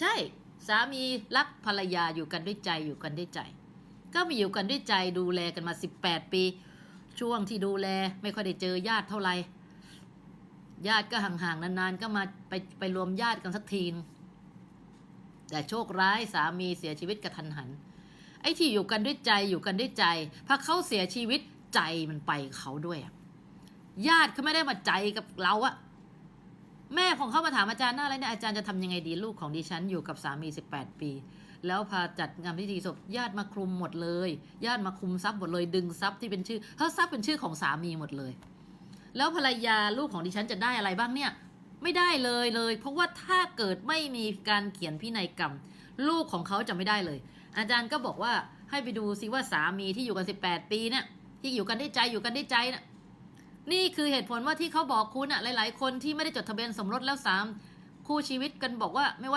ใช่สามีรักภรรยาอยู่กันด้วยใจอยู่กันด้วยใจ ก็มีอยู่กันด้วยใจดูแลกันมา 18 ปี ช่วงที่ดูแลไม่ค่อยได้เจอญาติเท่าไหร่ญาติก็ห่างๆนานๆ ก็มาไปไปรวมญาติกันสักทีนแต่โชคร้ายสามีเสียชีวิตกระทันหัน ไอ้ที่อยู่กันด้วยใจอยู่กันด้วยใจพอเขาเสียชีวิตใจมันไปเขาด้วยอะญาติเขาไม่ได้มาใจกับเราอะ แม่ของเขามาถามอาจารย์หน้าอะไรเนี่ยอาจารย์จะทำยังไงดีลูกของดิฉันอยู่กับสามี 18 ปี แล้วพาจัดงานพิธีศพญาติมาคลุมหมดเลยญาติมาคุมทรัพย์หมดเลย ดึงทรัพย์ที่เป็นชื่อเพราทรัพย์เป็นชื่อของสามีหมดเลย แล้วภรรยาลูกของดิฉันจะได้อะไรบ้างเนี่ยไม่ได้เลยเลย เพราะว่าถ้าเกิดไม่มีการเขียนพินัยกรรม ลูกของเขาจะไม่ได้เลย อาจารย์ก็บอกว่าให้ไปดูซิว่าสามีที่อยู่กัน 18 ปีเนี่ยที่อยู่กันได้ใจอยู่กันได้ใจน่ะ นี่คือเหตุผลว่าที่เขาบอกคุณอะหลาย ๆ คนที่ไม่ได้จดทะเบียนสมรสแล้วสามคู่ชีวิตกันบอกว่าไม่ว่า